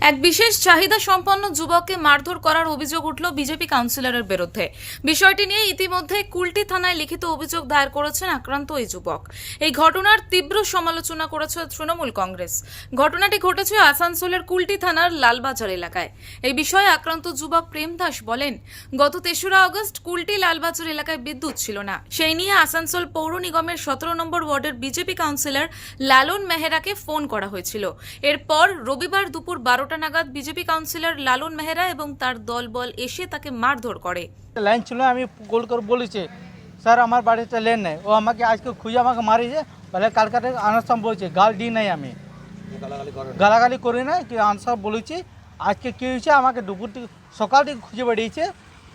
এক বিশেষ চাহিদা সম্পন্ন যুবককে মারধর করার অভিযোগ উঠল বিজেপি কাউন্সিলরের বিরুদ্ধে। বিষয়টি নিয়ে ইতিমধ্যে কুলটি থানায় লিখিত অভিযোগ দায়ের করেছেন আক্রান্ত ওই যুবক। এই ঘটনার তীব্র সমালোচনা করেছে তৃণমূল কংগ্রেস। ঘটনাটি ঘটেছে আসানসোলের কুলটি থানার লালবাজার এলাকায়। এই বিষয়ে আক্রান্ত যুবক প্রেম দাস বলেন, গত তেসরা আগস্ট কুলটি লালবাজার এলাকায় বিদ্যুৎ ছিল না। সেই নিয়ে আসানসোল পৌর নিগমের সতেরো নম্বর ওয়ার্ডের বিজেপি কাউন্সিলর লালন মেহরাকে ফোন করা হয়েছিল। এরপর রবিবার দুপুর বারোটা নাগাদ বিজেপি কাউন্সিলর লালন মেহরা এবং তার দলবল এসে তাকে মারধর করে। লাইন ছিল আমি গোল করে বলেছি স্যার আমার বাড়িতে লেন নেই। ও আমাকে আজকে খুঁজে আমাকে মারিছে বলে কালকাতে আনসাম বলছে গাল দিই নাই আমি। গালাগালি করি না কি আনসার বলেছি। আজকে কী হয়েছে আমাকে দুপুর থেকে সকাল থেকে খুঁজে বেরিয়েছে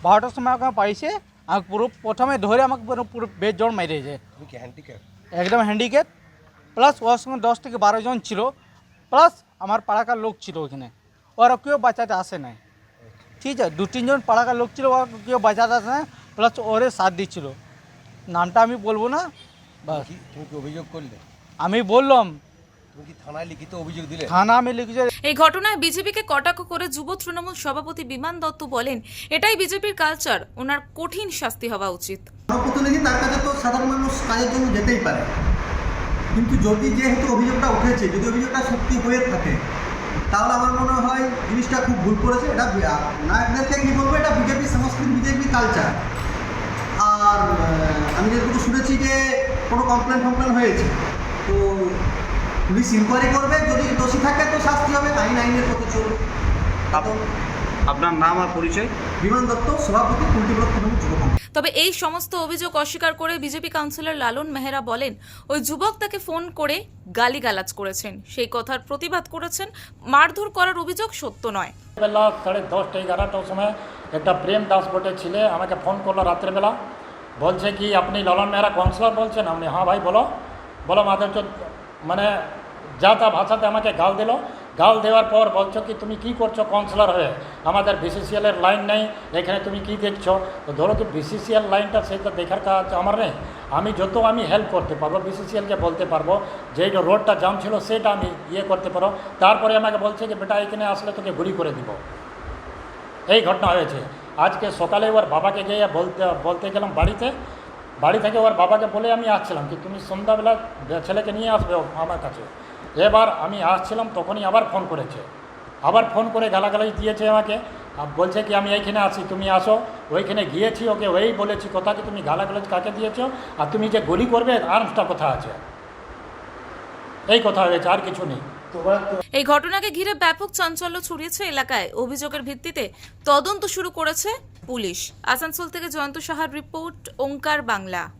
বারোটার সময় আমাকে পাইছে। আমাকে পুরো প্রথমে ধরে আমাকে পুরো পুরো বেড জোর মেরেছে তুমি একদম হ্যান্ডিক্যাপ প্লাস ওর সঙ্গে দশ থেকে বারো জন ছিল। প্লাস আমার পাড়াকার লোক ছিল ওখানে। ওরা কেউ বাঁচাতে আসে নাই। ঠিক আছে দু তিনজন পাড়াকার লোক ছিল ওরা কেউ বাঁচাতে আসে না প্লাস ওরে সাথ দিচ্ছিল। নামটা আমি বলব না। বাস। তুমি কি অভিযোগ করলে? আমি বললাম তুমি কি থানায় লিখিত অভিযোগ দিলে? থানা আমি লিখেছি এই ঘটনায় বিজেপিকে কটাক্ষ করে যুব তৃণমূল সভাপতি বিমান দত্ত বলেন এটাই বিজেপির কালচার ওনার কঠিন শাস্তি হওয়া উচিত। তার কাছে তো সাধারণ মানুষ কাজের জন্য যেতেই পারে? কিন্তু যদি যেহেতু অভিযোগটা উঠেছে, যদি অভিযোগটা সত্যি হয়ে থাকে, তাহলে আমার মনে হয় জিনিসটা খুব ভুল করেছে। এটা নায়কদেরকে কি বলব? এটা বিজেপি, সংস্কৃতি বিজেপি কালচার আর আমি যেটুকু শুনেছি যে কোনো কমপ্লেন ফমপ্লেন হয়েছে। তো পুলিশ ইনকোয়ারি করবে, যদি দোষী থাকে তো শাস্তি হবে আইন আইনের পথে চলবে আপনার নাম আর পরিচয় বিমান দত্ত সভাপতি কুলটি ব্লক তৃণমূল যুব কংগ্রেস। তবে এই সমস্ত অভিযোগ অস্বীকার করে বিজেপি কাউন্সিলর লালন মেহরা বলেন ওই যুবক তাকে ফোন করে গালিগালাজ করেছেন। সেই কথার প্রতিবাদ করেছেন মারধর করার অভিযোগ সত্য নয়। বেলা সাড়ে দশটা এগারোটার সময় একটা প্রেম দাস বটে ছেলে আমাকে ফোন করল রাত্রেবেলা। বলছে কি আপনি ললন মেহরা কাউন্সিলর বলছেন? আপনি হ্যাঁ ভাই বলো। বলো মাদের মানে যা তা ভাষাতে আমাকে গাল দিল। গাল দেওয়ার পর বলছো কি, তুমি কি করছ কাউন্সিলর হয়ে? আমাদের বিসিসিএলের লাইন নেই, এখানে তুমি কি দেখছ? তো ধরো কি বিসিসিএল লাইনটা সেটা দেখার কাজ আমার নেই। আমি যত আমি হেল্প করতে পারব বিসিসিএলকে বলতে পারব যে রোডটা জাম ছিল সেটা আমি ইয়ে করতে পারো। তারপরে আমাকে বলছে যে বেটা, এখানে আসলে তোকে গুলি করে দিব। এই ঘটনা হয়েছে। আজকে সকালে ওর বাবাকে গিয়ে বলতে বলতে গেলাম বাড়িতে। বাড়ি থেকে ওর বাবাকে বলে আমি আসছিলাম, কি, তুমি সন্ধ্যাবেলা ছেলেকে নিয়ে আসবে আমার কাছে? এবার আমি আসছিলাম, তখনই আবার ফোন করেছে। আবার ফোন করে গালাগালাই দিয়েছে আমাকে। বলছে কি, আমি এইখানে আসি তুমি আসো। ওইখানে গিয়েছি ওকে ওই বলেছি, কথা কি তুমি গালাগালাজ কাকে দিয়েছ? আর তুমি যে গুলি করবে, আর্মসটা কথা আছে? এই কথা হয়েছে, আর কিছু নেই। এই ঘটনাকে ঘিরে ব্যাপক চাঞ্চল্য ছড়িয়েছে এলাকায়। অভিযোগের ভিত্তিতে তদন্ত শুরু করেছে পুলিশ। আসানসোল থেকে জয়ন্ত সাহার রিপোর্ট, ওঙ্কার বাংলা।